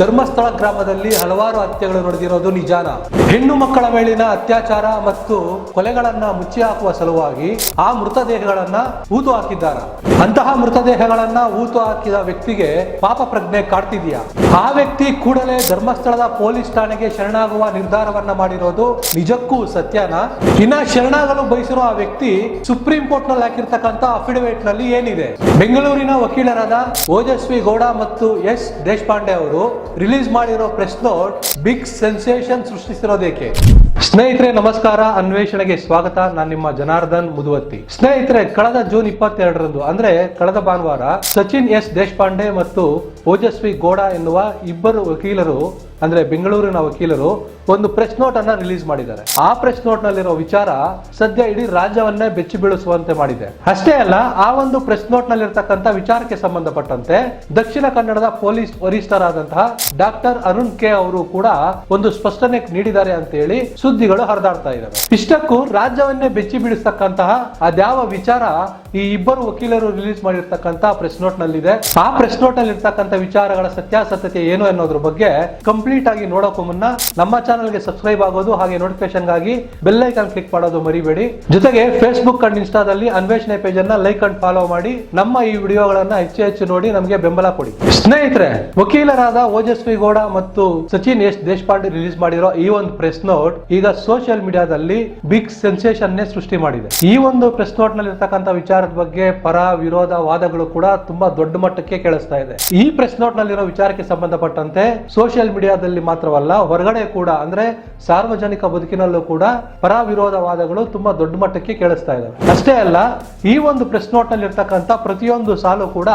ಧರ್ಮಸ್ಥಳ ಗ್ರಾಮದಲ್ಲಿ ಹಲವಾರು ಹತ್ಯೆಗಳು ನಡೆದಿರೋದು ನಿಜಾನ. ಹೆಣ್ಣು ಮಕ್ಕಳ ಮೇಲಿನ ಅತ್ಯಾಚಾರ ಮತ್ತು ಕೊಲೆಗಳನ್ನ ಮುಚ್ಚಿ ಹಾಕುವ ಸಲುವಾಗಿ ಆ ಮೃತದೇಹಗಳನ್ನ ಊತು ಹಾಕಿದ್ದಾರೆ. ಅಂತಹ ಮೃತದೇಹಗಳನ್ನ ಊತು ಹಾಕಿದ ವ್ಯಕ್ತಿಗೆ ಪಾಪ ಪ್ರಜ್ಞೆ ಕಾಡ್ತಿದ್ಯಾ? ಆ ವ್ಯಕ್ತಿ ಕೂಡಲೇ ಧರ್ಮಸ್ಥಳದ ಪೊಲೀಸ್ ಠಾಣೆಗೆ ಶರಣಾಗುವ ನಿರ್ಧಾರವನ್ನ ಮಾಡಿರೋದು ನಿಜಕ್ಕೂ ಸತ್ಯನ? ಇನ್ನ ಶರಣಾಗಲು ಬಯಸಿರುವ ಆ ವ್ಯಕ್ತಿ ಸುಪ್ರೀಂ ಕೋರ್ಟ್ನಲ್ಲಿ ಹಾಕಿರ್ತಕ್ಕಂಥ ಅಫಿಡವಿಟ್ನಲ್ಲಿ ಏನಿದೆ? ಬೆಂಗಳೂರಿನ ವಕೀಲರಾದ ಓಜಸ್ವಿ ಗೌಡ ಮತ್ತು ಎಸ್ ದೇಶಪಾಂಡೆ ಅವರು ರಿಲೀಸ್ ಮಾಡಿರೋ ಪ್ರೆಸ್ ನೋಟ್ ಬಿಗ್ ಸೆನ್ಸೇಷನ್ ಸೃಷ್ಟಿಸಿರೋದೇಕೆ? ಸ್ನೇಹಿತರೆ, ನಮಸ್ಕಾರ. ಅನ್ವೇಷಣೆಗೆ ಸ್ವಾಗತ. ನಾನು ನಿಮ್ಮ ಜನಾರ್ದನ್ ಮುದುವತ್ತಿ. ಸ್ನೇಹಿತರೆ, ಕಳೆದ ಜೂನ್ ಇಪ್ಪತ್ತೆರಡರಂದು, ಅಂದ್ರೆ ಕಳೆದ ಭಾನುವಾರ, ಸಚಿನ್ ಎಸ್ ದೇಶಪಾಂಡೆ ಮತ್ತು ಓಜಸ್ವಿ ಗೌಡ ಎನ್ನುವ ಇಬ್ಬರು ವಕೀಲರು, ಅಂದ್ರೆ ಬೆಂಗಳೂರಿನ ವಕೀಲರು, ಒಂದು ಪ್ರೆಸ್ ನೋಟ್ ಅನ್ನ ರಿಲೀಸ್ ಮಾಡಿದ್ದಾರೆ. ಆ ಪ್ರೆಸ್ ನೋಟ್ ನಲ್ಲಿರೋ ವಿಚಾರ ಸದ್ಯ ಇಡೀ ರಾಜ್ಯವನ್ನೇ ಬೆಚ್ಚಿ ಬೀಳಿಸುವಂತೆ ಮಾಡಿದೆ. ಅಷ್ಟೇ ಅಲ್ಲ, ಆ ಒಂದು ಪ್ರೆಸ್ ನೋಟ್ ನಲ್ಲಿರ್ತಕ್ಕಂಥ ವಿಚಾರಕ್ಕೆ ಸಂಬಂಧಪಟ್ಟಂತೆ ದಕ್ಷಿಣ ಕನ್ನಡದ ಪೊಲೀಸ್ ವರಿಷ್ಠರಾದಂತಹ ಡಾಕ್ಟರ್ ಅರುಣ್ ಕೆ ಅವರು ಕೂಡ ಒಂದು ಸ್ಪಷ್ಟನೆ ನೀಡಿದ್ದಾರೆ ಅಂತ ಹೇಳಿ ಸುದ್ದಿಗಳು ಹರಿದಾಡ್ತಾ ಇದ್ದಾವೆ. ಇಷ್ಟಕ್ಕೂ ರಾಜ್ಯವನ್ನೇ ಬೆಚ್ಚಿ ಬೀಳಿಸ್ತಕ್ಕಂತಹ ಅದ್ಯಾವ ವಿಚಾರ ಈ ಇಬ್ಬರು ವಕೀಲರು ರಿಲೀಸ್ ಮಾಡಿರ್ತಕ್ಕಂತಹ ಪ್ರೆಸ್ ನೋಟ್ ನಲ್ಲಿದೆ. ಆ ಪ್ರೆಸ್ ನೋಟ್ನಲ್ಲಿ ಇರ್ತಕ್ಕಂಥ ವಿಚಾರಗಳ ಸತ್ಯಾಸತ್ಯತೆ ಏನು ಅನ್ನೋದ್ರ ಬಗ್ಗೆ ಕಂಪ್ಲೀಟ್ ಆಗಿ ನೋಡೋಕ್ಕೂ ಮುನ್ನ ನಮ್ಮ ಚಾನಲ್ಗೆ ಸಬ್ಸ್ಕ್ರೈಬ್ ಆಗೋದು ಹಾಗೆ ನೋಟಿಫಿಕೇಶನ್ಗಾಗಿ ಬೆಲ್ ಐಕಾನ್ ಕ್ಲಿಕ್ ಮಾಡೋದು ಮರಿಬೇಡಿ. ಜೊತೆಗೆ ಫೇಸ್ಬುಕ್ ಅಂಡ್ ಇನ್ಸ್ಟಾದಲ್ಲಿ ಅನ್ವೇಷಣೆ ಪೇಜ್ ಅನ್ನ ಲೈಕ್ ಅಂಡ್ ಫಾಲೋ ಮಾಡಿ. ನಮ್ಮ ಈ ವಿಡಿಯೋಗಳನ್ನ ಹೆಚ್ಚು ಹೆಚ್ಚು ನೋಡಿ ನಮಗೆ ಬೆಂಬಲ ಕೊಡಿ. ಸ್ನೇಹಿತರೆ, ವಕೀಲರಾದ ಓಜಸ್ವಿ ಗೌಡ ಮತ್ತು ಸಚಿನ್ ಎಸ್ ದೇಶಪಾಂಡೆ ರಿಲೀಸ್ ಮಾಡಿರೋ ಈ ಒಂದು ಪ್ರೆಸ್ ನೋಟ್ ಈಗ ಸೋಷಿಯಲ್ ಮೀಡಿಯಾದಲ್ಲಿ ಬಿಗ್ ಸೆನ್ಸೇಷನ್ ಸೃಷ್ಟಿ ಮಾಡಿದೆ. ಈ ಒಂದು ಪ್ರೆಸ್ ನೋಟ್ನಲ್ಲಿ ಇರತಕ್ಕಂತ ವಿಚಾರದ ಬಗ್ಗೆ ಪರ, ವಿರೋಧ, ವಾದಗಳು ಕೂಡ ತುಂಬಾ ದೊಡ್ಡ ಮಟ್ಟಕ್ಕೆ ಕೇಳಿಸ್ತಾ ಇದೆ. ಈ ಪ್ರೆಸ್ ನೋಟ್ ನಲ್ಲಿರೋ ವಿಚಾರಕ್ಕೆ ಸಂಬಂಧಪಟ್ಟಂತೆ ಸೋಷಿಯಲ್ ಮೀಡಿಯಾದಲ್ಲಿ ಮಾತ್ರವಲ್ಲ, ಹೊರಗಡೆ ಕೂಡ ಅಂದ್ರೆ ಸಾರ್ವಜನಿಕ ಬದುಕಿನಲ್ಲೂ ಕೂಡ ಪರ, ವಿರೋಧ, ವಾದಗಳು ತುಂಬಾ ದೊಡ್ಡ ಮಟ್ಟಕ್ಕೆ ಕೇಳಿಸ್ತಾ ಇದೆ ಅಷ್ಟೇ ಅಲ್ಲ, ಈ ಒಂದು ಪ್ರೆಸ್ ನೋಟ್ನಲ್ಲಿ ಇರ್ತಕ್ಕಂಥ ಪ್ರತಿಯೊಂದು ಸಾಲು ಕೂಡ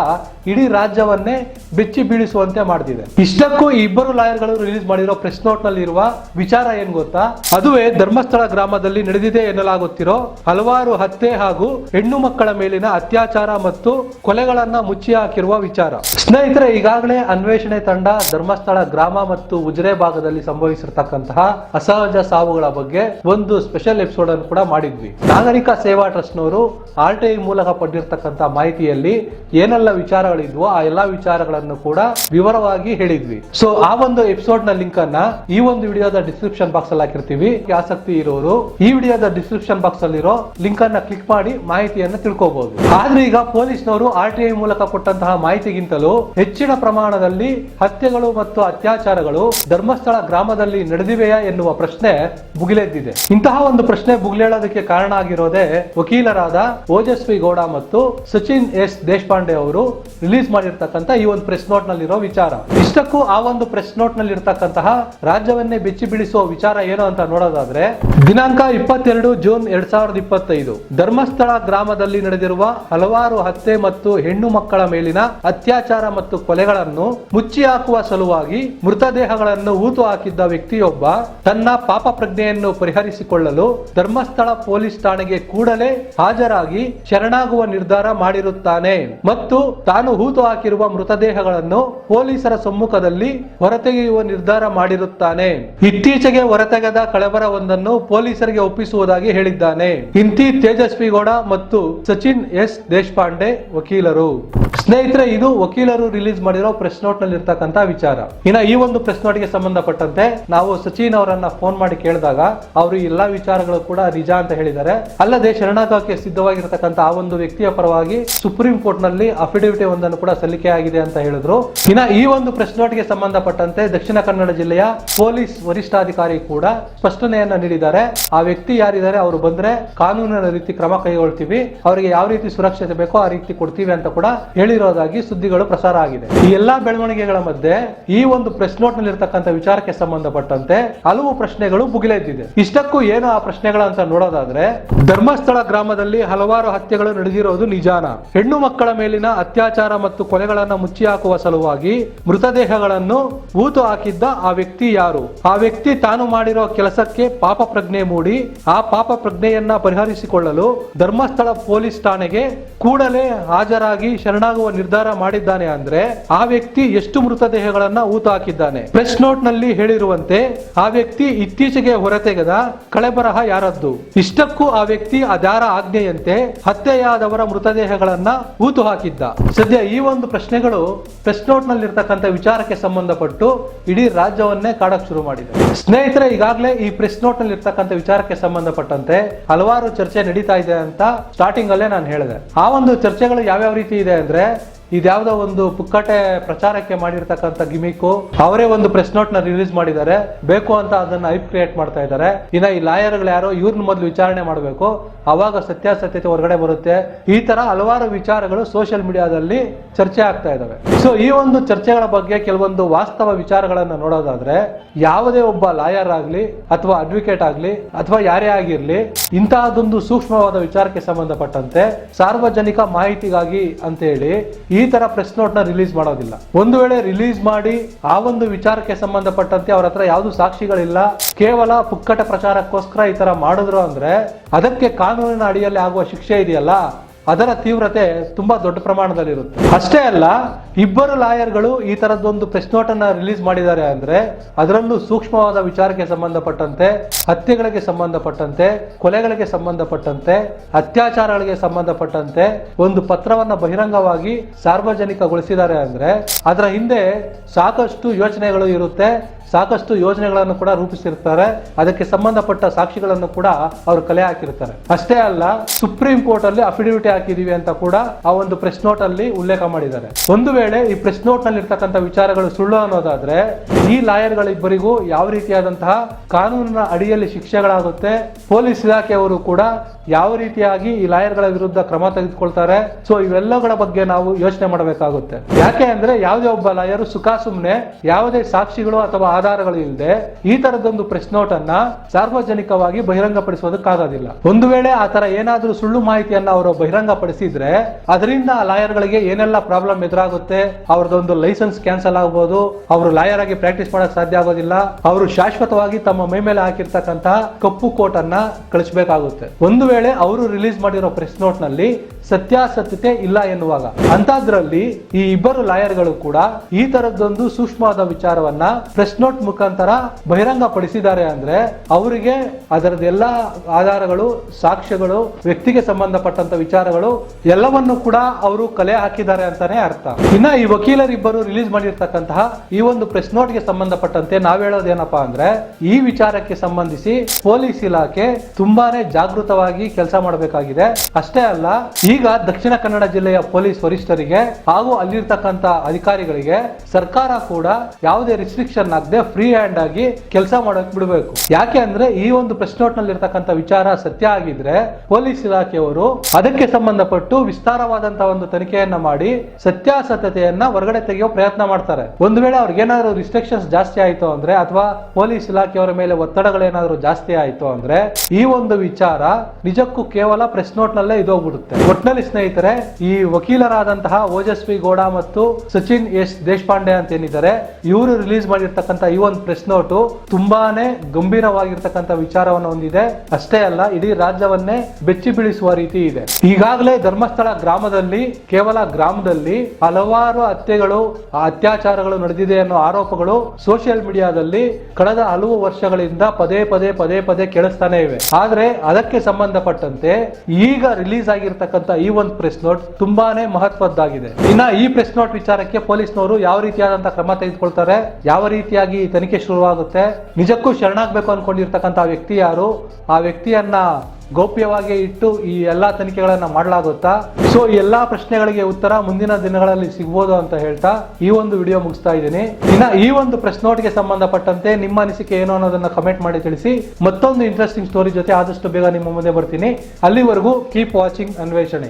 ಇಡೀ ರಾಜ್ಯವನ್ನೇ ಬೆಚ್ಚಿ ಬೀಳಿಸುವಂತೆ ಮಾಡ್ತಿದೆ. ಇಷ್ಟಕ್ಕೂ ಇಬ್ಬರು ಲಾಯರ್ಗಳು ರಿಲೀಸ್ ಮಾಡಿರೋ ಪ್ರೆಸ್ ನೋಟ್ನಲ್ಲಿ ಇರುವ ವಿಚಾರ ಏನ್ ಗೊತ್ತಾ? ಅದುವೇ ಧರ್ಮಸ್ಥಳ ಗ್ರಾಮದಲ್ಲಿ ನಡೆದಿದೆ ಎನ್ನಲಾಗುತ್ತಿರೋ ಹಲವಾರು ಹತ್ಯೆ ಹಾಗೂ ಹೆಣ್ಣು ಮಕ್ಕಳ ಮೇಲಿನ ಅತ್ಯಾಚಾರ ಮತ್ತು ಕೊಲೆಗಳನ್ನ ಮುಚ್ಚಿ ಹಾಕಿರುವ ವಿಚಾರ. ಸ್ನೇಹಿತರೆ, ಈಗಾಗಲೇ ಅನ್ವೇಷಣೆ ತಂಡ ಧರ್ಮಸ್ಥಳ ಗ್ರಾಮ ಮತ್ತು ಉಜಿರೆ ಭಾಗದಲ್ಲಿ ಸಂಭವಿಸಿರ್ತಕ್ಕಂತಹ ಅಸಹಜ ಸಾವುಗಳ ಬಗ್ಗೆ ಒಂದು ಸ್ಪೆಷಲ್ ಎಪಿಸೋಡ್ ಅನ್ನು ಕೂಡ ಮಾಡಿದ್ವಿ. ನಾಗರಿಕ ಸೇವಾ ಟ್ರಸ್ಟ್ ನವರು ಆರ್ ಟಿ ಐ ಮೂಲಕ ಪಡೆದಿರ್ತಕ್ಕಂತಹ ಮಾಹಿತಿಯಲ್ಲಿ ಏನೆಲ್ಲ ವಿಚಾರಗಳಿದ್ವೋ ಆ ಎಲ್ಲಾ ವಿಚಾರಗಳನ್ನು ಕೂಡ ವಿವರವಾಗಿ ಹೇಳಿದ್ವಿ. ಸೊ ಆ ಒಂದು ಎಪಿಸೋಡ್ನ ಲಿಂಕ್ ಅನ್ನ ಈ ಒಂದು ವಿಡಿಯೋದ ಡಿಸ್ಕ್ರಿಪ್ಷನ್ ಬಾಕ್ಸ್ ಅಲ್ಲಿ ಹಾಕಿರ್ತೀವಿ. ಆಸಕ್ತಿ ಇರೋರು, ಈ ವಿಡಿಯೋದ ಡಿಸ್ಕ್ರಿಪ್ಷನ್ ಬಾಕ್ಸ್ ಅಲ್ಲಿರೋ ಲಿಂಕ್ ಅನ್ನ ಕ್ಲಿಕ್ ಮಾಡಿ ಮಾಹಿತಿಯನ್ನ ತಿಳ್ಕೋಬಹುದು ಆದ್ರೆ ಈಗ ಪೊಲೀಸ್ನವರು ಆರ್ ಟಿ ಐ ಮೂಲಕ ಕೊಟ್ಟಂತಹ ಮಾಹಿತಿಗಿಂತಲೂ ಹೆಚ್ಚಿನ ಪ್ರಮಾಣದಲ್ಲಿ ಹತ್ಯೆಗಳು ಮತ್ತು ಅತ್ಯಾಚಾರಗಳು ಧರ್ಮಸ್ಥಳ ಗ್ರಾಮದಲ್ಲಿ ನಡೆದಿವೆಯಾ ಎನ್ನುವ ಪ್ರಶ್ನೆ ಭುಗಿಲೆದ್ದಿದೆ ಇಂತಹ ಒಂದು ಪ್ರಶ್ನೆ ಭುಗಿಲೇಳೋದಕ್ಕೆ ಕಾರಣ ಆಗಿರೋದೇ ವಕೀಲರಾದ ಓಜಸ್ವಿ ಗೌಡ ಮತ್ತು ಸಚಿನ್ ಎಸ್ ದೇಶಪಾಂಡೆ ಅವರು ರಿಲೀಸ್ ಮಾಡಿರ್ತಕ್ಕಂಥ ಈ ಒಂದು ಪ್ರೆಸ್ ನೋಟ್ ನಲ್ಲಿರೋ ವಿಚಾರ. ಇಷ್ಟಕ್ಕೂ ಆ ಒಂದು ಪ್ರೆಸ್ ನೋಟ್ನಲ್ಲಿ ಇರ್ತಕ್ಕಂತಹ ರಾಜ್ಯವನ್ನೇ ಬೆಚ್ಚಿ ಬೀಳಿಸುವ ವಿಚಾರ ಏನು ಅಂತ ನೋಡೋದಾದ್ರೆ, ದಿನಾಂಕ ಇಪ್ಪತ್ತೆರಡು ಜೂನ್ ಎರಡ್ ಸಾವಿರದ ಇಪ್ಪತ್ತೈದು. ಧರ್ಮಸ್ಥಳ ಗ್ರಾಮದಲ್ಲಿ ನಡೆದಿರುವ ಹಲವಾರು ಹತ್ಯೆ ಮತ್ತು ಹೆಣ್ಣು ಮಕ್ಕಳ ಮೇಲಿನ ಅತ್ಯಾಚಾರ ಮತ್ತು ಕೊಲೆಗಳನ್ನು ಮುಚ್ಚಿ ಹಾಕುವ ಸಲುವಾಗಿ ಮೃತದೇಹಗಳನ್ನು ಊತು ಹಾಕಿದ್ದ ವ್ಯಕ್ತಿಯೊಬ್ಬ ತನ್ನ ಪಾಪ ಪ್ರಜ್ಞೆಯನ್ನು ಪರಿಹರಿಸಿಕೊಳ್ಳಲು ಧರ್ಮಸ್ಥಳ ಪೊಲೀಸ್ ಠಾಣೆಗೆ ಕೂಡಲೇ ಹಾಜರಾಗಿ ಶರಣಾಗುವ ನಿರ್ಧಾರ ಮಾಡಿರುತ್ತಾನೆ. ಮತ್ತು ತಾನು ಹೂತು ಹಾಕಿರುವ ಮೃತದೇಹಗಳನ್ನು ಪೊಲೀಸರ ಸಮ್ಮುಖದಲ್ಲಿ ಹೊರತೆಗೆಯುವ ನಿರ್ಧಾರ ಮಾಡಿರುತ್ತಾನೆ. ಇತ್ತೀಚೆಗೆ ಹೊರತೆಗೆದ ಕಳಬರವೊಂದನ್ನು ಪೊಲೀಸರಿಗೆ ಒಪ್ಪಿಸುವುದಾಗಿ ಹೇಳಿದ್ದಾನೆ. ಇಂತಿ ತೇಜಸ್ವಿ ಗೌಡ ಮತ್ತು ಸಚಿನ್ ಎಸ್ ದೇಶಪಾಂಡೆ ವಕೀಲರು. ಸ್ನೇಹಿತರೆ, ಇದು ವಕೀಲರು ರಿಲೀಸ್ ಮಾಡಿರೋ ಪ್ರೆಸ್ ನೋಟ್ನಲ್ಲಿ ವಿಚಾರ. ಇನ್ನ ಈ ಒಂದು ಪ್ರೆಸ್ ನೋಟ್ಗೆ ಸಂಬಂಧಪಟ್ಟಂತೆ ನಾವು ಸಚಿನ್ ಅವರನ್ನ ಫೋನ್ ಮಾಡಿ ಕೇಳಿದಾಗ ಅವರು ಎಲ್ಲಾ ವಿಚಾರಗಳು ಕೂಡ ನಿಜ ಅಂತ ಹೇಳಿದ್ದಾರೆ. ಅಲ್ಲದೆ ಶರಣಾಗಕ್ಕೆ ಸಿದ್ಧವಾಗಿರತಕ್ಕಂತ ಆ ಒಂದು ವ್ಯಕ್ತಿಯ ಪರವಾಗಿ ಸುಪ್ರೀಂ ಕೋರ್ಟ್ನಲ್ಲಿ ಅಫಿಡವಿಟ್ ಒಂದನ್ನು ಕೂಡ ಸಲ್ಲಿಕೆ ಆಗಿದೆ ಅಂತ ಹೇಳಿದ್ರು. ಇನ್ನ ಈ ಒಂದು ಪ್ರೆಸ್ ನೋಟ್ಗೆ ಸಂಬಂಧಪಟ್ಟಂತೆ ದಕ್ಷಿಣ ಕನ್ನಡ ಜಿಲ್ಲೆಯ ಪೊಲೀಸ್ ವರಿಷ್ಠಾಧಿಕಾರಿ ಕೂಡ ಸ್ಪಷ್ಟನೆಯನ್ನ ನೀಡಿದ್ದಾರೆ. ಆ ವ್ಯಕ್ತಿ ಯಾರಿದ್ದಾರೆ, ಅವರು ಬಂದ್ರೆ ಕಾನೂನಿನ ರೀತಿ ಕ್ರಮ ಕೈಗೊಳ್ತೀವಿ. ಅವರಿಗೆ ಯಾವ ರೀತಿ ಸುರಕ್ಷತೆ ಬೇಕೋ ಆ ರೀತಿ ಕೊಡ್ತೀವಿ ಅಂತ ಕೂಡ ಹೇಳಿರೋದಾಗಿ ಸುದ್ದಿಗಳು ಪ್ರಸಾರ ಆಗಿದೆ. ಈ ಎಲ್ಲಾ ಬೆಳವಣಿಗೆಗಳ ಮಧ್ಯೆ ಈ ಒಂದು ಪ್ರೆಸ್ ನೋಟ್ನಲ್ಲಿ ಇರ್ತಕ್ಕಂಥ ವಿಚಾರಕ್ಕೆ ಸಂಬಂಧಪಟ್ಟಂತೆ ಹಲವು ಪ್ರಶ್ನೆಗಳು ಭುಗಿಲೆದ್ದಿದೆ ಇಷ್ಟಕ್ಕೂ ಏನು ಆ ಪ್ರಶ್ನೆಗಳು ಅಂತ ನೋಡೋದಾದ್ರೆ, ಧರ್ಮಸ್ಥಳ ಗ್ರಾಮದಲ್ಲಿ ಹಲವಾರು ಹತ್ಯೆಗಳು ನಡೆದಿರೋದು ನಿಜಾನ. ಹೆಣ್ಣು ಮಕ್ಕಳ ಮೇಲಿನ ಅತ್ಯಾಚಾರ ಮತ್ತು ಕೊಲೆಗಳನ್ನ ಮುಚ್ಚಿ ಹಾಕುವ ಸಲುವಾಗಿ ಮೃತದೇಹಗಳನ್ನು ಊತು ಹಾಕಿದ್ದ ಆ ವ್ಯಕ್ತಿ ಯಾರು? ಆ ವ್ಯಕ್ತಿ ತಾನು ಮಾಡಿರೋ ಕೆಲಸಕ್ಕೆ ಪಾಪ ಪ್ರಜ್ಞೆ ಮೂಡಿ, ಆ ಪಾಪ ಪ್ರಜ್ಞೆಯನ್ನ ಪರಿಹರಿಸಿಕೊಳ್ಳಲು ಧರ್ಮಸ್ಥಳ ಪೊಲೀಸ್ ಠಾಣೆಗೆ ಕೂಡಲೇ ಹಾಜರಾಗಿ ಶರಣಾಗುವ ನಿರ್ಧಾರ ಮಾಡಿದ್ದಾನೆ ಅಂದ್ರೆ ಆ ವ್ಯಕ್ತಿ ಎಷ್ಟು ಮೃತದೇಹಗಳನ್ನ ಊತ ಹಾಕಿದ್ದಾನೆ ಪ್ರೆಸ್ ನೋಟ್ನಲ್ಲಿ ಹೇಳಿರುವಂತೆ, ಆ ವ್ಯಕ್ತಿ ಇತ್ತೀಚೆಗೆ ಹೊರತೆಗೆದ ಕಳೆಬರಹ ಯಾರದ್ದು? ಇಷ್ಟಕ್ಕೂ ಆ ವ್ಯಕ್ತಿ ಅದಾರ ಆಜ್ಞೆಯಂತೆ ಹತ್ಯೆಯಾದವರ ಮೃತದೇಹಗಳನ್ನ ಊತು ಹಾಕಿದ್ದ. ಸದ್ಯ ಈ ಒಂದು ಪ್ರಶ್ನೆಗಳು ಪ್ರೆಸ್ ನೋಟ್ ನಲ್ಲಿರ್ತಕ್ಕಂಥ ವಿಚಾರಕ್ಕೆ ಸಂಬಂಧಪಟ್ಟು ಇಡೀ ರಾಜ್ಯವನ್ನೇ ಕಾಡಕ್ ಶುರು ಮಾಡಿದೆ. ಸ್ನೇಹಿತರೆ, ಈಗಾಗಲೇ ಈ ಪ್ರೆಸ್ ನೋಟ್ನಲ್ಲಿ ಇರ್ತಕ್ಕಂಥ ವಿಚಾರಕ್ಕೆ ಸಂಬಂಧಪಟ್ಟಂತೆ ಹಲವಾರು ಚರ್ಚೆ ನಡೀತಾ ಇದೆ ಅಂತ ಸ್ಟಾರ್ಟಿಂಗ್ ಅಲ್ಲೇ ನಾನು ಹೇಳಿದೆ. ಆ ಒಂದು ಚರ್ಚೆಗಳು ಯಾವ್ಯಾವ ರೀತಿ ಇದೆ ಅಂದ್ರೆ ಇದ್ಯಾವುದೋ ಒಂದು ಪುಕ್ಕಟೆ ಪ್ರಚಾರಕ್ಕೆ ಮಾಡಿರ್ತಕ್ಕಂಥ ಗಿಮಿಕು ಅವರೇ ಒಂದು ಪ್ರೆಸ್ ನೋಟ್ನ ರಿಲೀಸ್ ಮಾಡಿದ್ದಾರೆ. ಬೇಕು ಅಂತ ಅದನ್ನ ಐಪ್ ಕ್ರಿಯೇಟ್ ಮಾಡ್ತಾ ಇದ್ದಾರೆ. ಇನ್ನ ಈ ಲಾಯರ್ಗಳು ಯಾರೋ ಇವ್ರನ್ನ ಮೊದಲು ವಿಚಾರಣೆ ಮಾಡಬೇಕು. ಅವಾಗ ಸತ್ಯಾಸತ್ಯತೆ ಹೊರಗಡೆ ಬರುತ್ತೆ. ಈ ತರ ಹಲವಾರು ವಿಚಾರಗಳು ಸೋಷಿಯಲ್ ಮೀಡಿಯಾದಲ್ಲಿ ಚರ್ಚೆ ಆಗ್ತಾ ಇದಾವೆ ಸೊ ಈ ಒಂದು ಚರ್ಚೆಗಳ ಬಗ್ಗೆ ಕೆಲವೊಂದು ವಾಸ್ತವ ವಿಚಾರಗಳನ್ನ ನೋಡೋದಾದ್ರೆ, ಯಾವುದೇ ಒಬ್ಬ ಲಾಯರ್ ಆಗ್ಲಿ, ಅಥವಾ ಅಡ್ವೊಕೇಟ್ ಆಗ್ಲಿ, ಅಥವಾ ಯಾರೇ ಆಗಿರ್ಲಿ, ಇಂತಹದೊಂದು ಸೂಕ್ಷ್ಮವಾದ ವಿಚಾರಕ್ಕೆ ಸಂಬಂಧಪಟ್ಟಂತೆ ಸಾರ್ವಜನಿಕ ಮಾಹಿತಿಗಾಗಿ ಅಂತ ಹೇಳಿ ಈ ತರ ಪ್ರೆಸ್ ನೋಟ್ನ ರಿಲೀಸ್ ಮಾಡೋದಿಲ್ಲ. ಒಂದು ವೇಳೆ ರಿಲೀಸ್ ಮಾಡಿ ಆ ಒಂದು ವಿಚಾರಕ್ಕೆ ಸಂಬಂಧಪಟ್ಟಂತೆ ಅವ್ರ ಹತ್ರ ಯಾವ್ದು ಸಾಕ್ಷಿಗಳಿಲ್ಲ, ಕೇವಲ ಪುಕ್ಕಟ ಪ್ರಚಾರಕ್ಕೋಸ್ಕರ ಈ ತರ ಮಾಡಿದ್ರು ಅಂದ್ರೆ ಅದಕ್ಕೆ ಕಾನೂನಿನ ಅಡಿಯಲ್ಲಿ ಆಗುವ ಶಿಕ್ಷೆ ಇದೆಯಲ್ಲ? ಅದರ ತೀವ್ರತೆ ತುಂಬಾ ದೊಡ್ಡ ಪ್ರಮಾಣದಲ್ಲಿ ಇರುತ್ತೆ ಅಷ್ಟೇ ಅಲ್ಲ, ಇಬ್ಬರು ಲಾಯರ್ಗಳು ಈ ತರದೊಂದು ಪ್ರೆಸ್ ನೋಟ್ ಅನ್ನ ರಿಲೀಸ್ ಮಾಡಿದ್ದಾರೆ ಅಂದ್ರೆ ಅದರಲ್ಲೂ ಸೂಕ್ಷ್ಮವಾದ ವಿಚಾರಕ್ಕೆ ಸಂಬಂಧಪಟ್ಟಂತೆ, ಹತ್ಯೆಗಳಿಗೆ ಸಂಬಂಧಪಟ್ಟಂತೆ, ಕೊಲೆಗಳಿಗೆ ಸಂಬಂಧಪಟ್ಟಂತೆ, ಅತ್ಯಾಚಾರಗಳಿಗೆ ಸಂಬಂಧಪಟ್ಟಂತೆ ಒಂದು ಪತ್ರವನ್ನ ಬಹಿರಂಗವಾಗಿ ಸಾರ್ವಜನಿಕಗೊಳಿಸಿದ್ದಾರೆ ಅಂದ್ರೆ ಅದರ ಹಿಂದೆ ಸಾಕಷ್ಟು ಯೋಚನೆಗಳು ಇರುತ್ತೆ. ಸಾಕಷ್ಟು ಯೋಜನೆಗಳನ್ನು ಕೂಡ ರೂಪಿಸಿರ್ತಾರೆ ಅದಕ್ಕೆ ಸಂಬಂಧಪಟ್ಟ ಸಾಕ್ಷಿಗಳನ್ನು ಕೂಡ ಅವರು ಕಲೆ ಹಾಕಿರ್ತಾರೆ ಅಷ್ಟೇ ಅಲ್ಲ ಸುಪ್ರೀಂ ಕೋರ್ಟ್ ಅಲ್ಲಿ ಅಫಿಡವಿಟ್ ಹಾಕಿದೀವಿ ಅಂತ ಕೂಡ ಆ ಒಂದು ಪ್ರೆಸ್ ನೋಟ್ ಅಲ್ಲಿ ಉಲ್ಲೇಖ ಮಾಡಿದ್ದಾರೆ. ಒಂದು ವೇಳೆ ಈ ಪ್ರೆಸ್ ನೋಟ್ನಲ್ಲಿ ಇರ್ತಕ್ಕಂಥ ವಿಚಾರಗಳು ಸುಳ್ಳು ಅನ್ನೋದಾದ್ರೆ, ಈ ಲಾಯರ್ ಗಳಿಬ್ಬರಿಗೂ ಯಾವ ರೀತಿಯಾದಂತಹ ಕಾನೂನಿನ ಅಡಿಯಲ್ಲಿ ಶಿಕ್ಷೆಗಳಾಗುತ್ತೆ, ಪೊಲೀಸ್ ಇಲಾಖೆಯವರು ಕೂಡ ಯಾವ ರೀತಿಯಾಗಿ ಈ ಲಾಯರ್ಗಳ ವಿರುದ್ಧ ಕ್ರಮ ತೆಗೆದುಕೊಳ್ತಾರೆ. ಸೊ ಇವೆಲ್ಲಗಳ ಬಗ್ಗೆ ನಾವು ಯೋಚನೆ ಮಾಡಬೇಕಾಗುತ್ತೆ. ಯಾಕೆ ಅಂದ್ರೆ, ಯಾವುದೇ ಒಬ್ಬ ಲಾಯರ್ ಸುಖ ಸುಮ್ಮನೆ ಯಾವುದೇ ಸಾಕ್ಷಿಗಳು ಅಥವಾ ಆಧಾರಗಳು ಇಲ್ಲದೆ ಈ ತರದೊಂದು ಪ್ರೆಸ್ ನೋಟ್ ಅನ್ನ ಸಾರ್ವಜನಿಕವಾಗಿ ಬಹಿರಂಗಪಡಿಸೋದಕ್ಕಾಗೋದಿಲ್ಲ ಒಂದು ವೇಳೆ ಆ ತರ ಏನಾದ್ರೂ ಸುಳ್ಳು ಮಾಹಿತಿಯನ್ನ ಅವರು ಬಹಿರಂಗಪಡಿಸಿದ್ರೆ ಅದರಿಂದ ಆ ಲಾಯರ್ಗಳಿಗೆ ಏನೆಲ್ಲ ಪ್ರಾಬ್ಲಮ್ ಎದುರಾಗುತ್ತೆ, ಅವ್ರದ್ದೊಂದು ಲೈಸೆನ್ಸ್ ಕ್ಯಾನ್ಸಲ್ ಆಗಬಹುದು ಅವರು ಲಾಯರ್ ಆಗಿ ಪ್ರಾಕ್ಟೀಸ್ ಮಾಡಕ್ ಸಾಧ್ಯ ಆಗೋದಿಲ್ಲ, ಅವರು ಶಾಶ್ವತವಾಗಿ ತಮ್ಮ ಮೈ ಮೇಲೆ ಹಾಕಿರ್ತಕ್ಕಂತಹ ಕಪ್ಪು ಕೋಟ್ ಅನ್ನ ಕಳಿಸಬೇಕಾಗುತ್ತೆ. ಒಂದು ವೇಳೆ ಅವರು ರಿಲೀಸ್ ಮಾಡಿರೋ ಪ್ರೆಸ್ ನೋಟ್ನಲ್ಲಿ ಸತ್ಯಾಸತ್ಯತೆ ಇಲ್ಲ ಎನ್ನುವಾಗ. ಅಂತದ್ರಲ್ಲಿ ಈ ಇಬ್ಬರು ಲಾಯರ್ಗಳು ಕೂಡ ಈ ತರದ್ದೊಂದು ಸೂಕ್ಷ್ಮವಾದ ವಿಚಾರವನ್ನ ಪ್ರೆಸ್ ನೋಟ್ ಮುಖಾಂತರ ಬಹಿರಂಗ ಪಡಿಸಿದ್ದಾರೆ ಅಂದ್ರೆ ಅವರಿಗೆ ಅದರದೆಲ್ಲ ಆಧಾರಗಳು, ಸಾಕ್ಷ್ಯಗಳು, ವ್ಯಕ್ತಿಗೆ ಸಂಬಂಧಪಟ್ಟಂತ ವಿಚಾರಗಳು ಎಲ್ಲವನ್ನು ಕೂಡ ಅವರು ಕಲೆ ಹಾಕಿದ್ದಾರೆ ಅಂತಾನೆ ಅರ್ಥ. ಇನ್ನ ಈ ವಕೀಲರಿಬ್ಬರು ರಿಲೀಸ್ ಮಾಡಿರ್ತಕ್ಕಂತಹ ಈ ಒಂದು ಪ್ರೆಸ್ ನೋಟ್ಗೆ ಸಂಬಂಧಪಟ್ಟಂತೆ ನಾವ್ ಹೇಳೋದೇನಪ್ಪಾ ಅಂದ್ರೆ ಈ ವಿಚಾರಕ್ಕೆ ಸಂಬಂಧಿಸಿ ಪೊಲೀಸ್ ಇಲಾಖೆ ತುಂಬಾನೇ ಜಾಗೃತವಾಗಿ ಕೆಲಸ ಮಾಡಬೇಕಾಗಿದೆ. ಅಷ್ಟೇ ಅಲ್ಲ ಈಗ ದಕ್ಷಿಣ ಕನ್ನಡ ಜಿಲ್ಲೆಯ ಪೊಲೀಸ್ ವರಿಷ್ಠರಿಗೆ ಹಾಗೂ ಅಲ್ಲಿರ್ತಕ್ಕಂತ ಅಧಿಕಾರಿಗಳಿಗೆ ಸರ್ಕಾರ ಕೂಡ ಯಾವುದೇ ರಿಸ್ಟ್ರಿಕ್ಷನ್ ಆಗದೆ ಫ್ರೀ ಹ್ಯಾಂಡ್ ಆಗಿ ಕೆಲಸ ಮಾಡಕ್ ಬಿಡಬೇಕು. ಯಾಕೆ ಅಂದ್ರೆ ಈ ಒಂದು ಪ್ರೆಸ್ ನೋಟ್ನಲ್ಲಿ ವಿಚಾರ ಸತ್ಯ ಆಗಿದ್ರೆ ಪೊಲೀಸ್ ಇಲಾಖೆಯವರು ಅದಕ್ಕೆ ಸಂಬಂಧಪಟ್ಟು ವಿಸ್ತಾರವಾದಂತಹ ಒಂದು ತನಿಖೆಯನ್ನ ಮಾಡಿ ಸತ್ಯಾಸತ್ಯತೆಯನ್ನ ಹೊರಗಡೆ ತೆಗೆಯೋ ಪ್ರಯತ್ನ ಮಾಡ್ತಾರೆ. ಒಂದು ವೇಳೆ ಅವ್ರಿಗೆ ಏನಾದ್ರು ರಿಸ್ಟ್ರಿಕ್ಷನ್ಸ್ ಜಾಸ್ತಿ ಆಯ್ತು ಅಂದ್ರೆ ಅಥವಾ ಪೊಲೀಸ್ ಇಲಾಖೆಯವರ ಮೇಲೆ ಒತ್ತಡಗಳೇನಾದ್ರೂ ಜಾಸ್ತಿ ಆಯ್ತು ಅಂದ್ರೆ ಈ ಒಂದು ವಿಚಾರ ನಿಜಕ್ಕೂ ಕೇವಲ ಪ್ರೆಸ್ ನೋಟ್ ನಲ್ಲೇ ಇದೋಗ್ಬಿಡುತ್ತೆ ಒಟ್ನಲ್ಲಿ ಸ್ನೇಹಿತರೆ, ಈ ವಕೀಲರಾದಂತಹ ಓಜಸ್ವಿ ಗೌಡ ಮತ್ತು ಸಚಿನ್ ಎಸ್ ದೇಶಪಾಂಡೆ ಅಂತ ಏನಿದ್ದಾರೆ, ಇವರು ರಿಲೀಸ್ ಮಾಡಿರ್ತಕ್ಕಂಥ ಈ ಒಂದು ಪ್ರೆಸ್ ನೋಟು ತುಂಬಾನೇ ಗಂಭೀರವಾಗಿರ್ತಕ್ಕಂಥ ವಿಚಾರವನ್ನು ಹೊಂದಿದೆ. ಅಷ್ಟೇ ಅಲ್ಲ, ಇಡೀ ರಾಜ್ಯವನ್ನೇ ಬೆಚ್ಚಿ ಬೀಳಿಸುವ ರೀತಿ ಇದೆ. ಈಗಾಗಲೇ ಧರ್ಮಸ್ಥಳ ಗ್ರಾಮದಲ್ಲಿ, ಕೇವಲ ಗ್ರಾಮದಲ್ಲಿ ಹಲವಾರು ಹತ್ಯೆಗಳು ಅತ್ಯಾಚಾರಗಳು ನಡೆದಿದೆ ಅನ್ನೋ ಆರೋಪಗಳು ಸೋಷಿಯಲ್ ಮೀಡಿಯಾದಲ್ಲಿ ಕಳೆದ ಹಲವು ವರ್ಷಗಳಿಂದ ಪದೇ ಪದೇ ಪದೇ ಪದೇ ಕೇಳಿಸ್ತಾನೆ ಇವೆ. ಆದ್ರೆ ಅದಕ್ಕೆ ಸಂಬಂಧಪಟ್ಟಂತೆ ಈಗ ರಿಲೀಸ್ ಆಗಿರ್ತಕ್ಕಂಥ ಈ ಒಂದು ಪ್ರೆಸ್ ನೋಟ್ ತುಂಬಾನೇ ಮಹತ್ವದ್ದಾಗಿದೆ. ಇನ್ನ ಈ ಪ್ರೆಸ್ ನೋಟ್ ವಿಚಾರಕ್ಕೆ ಪೊಲೀಸ್ನವರು ಯಾವ ರೀತಿಯಾದಂತಹ ಕ್ರಮ ತೆಗೆದುಕೊಳ್ತಾರೆ, ಯಾವ ರೀತಿಯಾಗಿ ತನಿಖೆ ಶುರುವಾಗುತ್ತೆ, ನಿಜಕ್ಕೂ ಶರಣಾಗಬೇಕು ಅನ್ಕೊಂಡಿರ್ತಕ್ಕಂಥ ವ್ಯಕ್ತಿ ಯಾರು, ಆ ವ್ಯಕ್ತಿಯನ್ನ ಗೌಪ್ಯವಾಗಿ ಇಟ್ಟು ಈ ಎಲ್ಲಾ ತನಿಖೆಗಳನ್ನ ಮಾಡಲಾಗುತ್ತಾ? ಸೊ ಈ ಎಲ್ಲಾ ಪ್ರಶ್ನೆಗಳಿಗೆ ಉತ್ತರ ಮುಂದಿನ ದಿನಗಳಲ್ಲಿ ಸಿಗ್ಬೋದು ಅಂತ ಹೇಳ್ತಾ ಈ ಒಂದು ವಿಡಿಯೋ ಮುಗಿಸ್ತಾ ಇದ್ದೀನಿ. ಇನ್ನ ಈ ಒಂದು ಪ್ರೆಸ್ ನೋಟ್ಗೆ ಸಂಬಂಧಪಟ್ಟಂತೆ ನಿಮ್ಮ ಅನಿಸಿಕೆ ಏನು ಅನ್ನೋದನ್ನ ಕಮೆಂಟ್ ಮಾಡಿ ತಿಳಿಸಿ. ಮತ್ತೊಂದು ಇಂಟ್ರೆಸ್ಟಿಂಗ್ ಸ್ಟೋರಿ ಜೊತೆ ಆದಷ್ಟು ಬೇಗ ನಿಮ್ಮ ಮುಂದೆ ಬರ್ತೀನಿ. ಅಲ್ಲಿವರೆಗೂ ಕೀಪ್ ವಾಚಿಂಗ್ ಅನ್ವೇಷಣೆ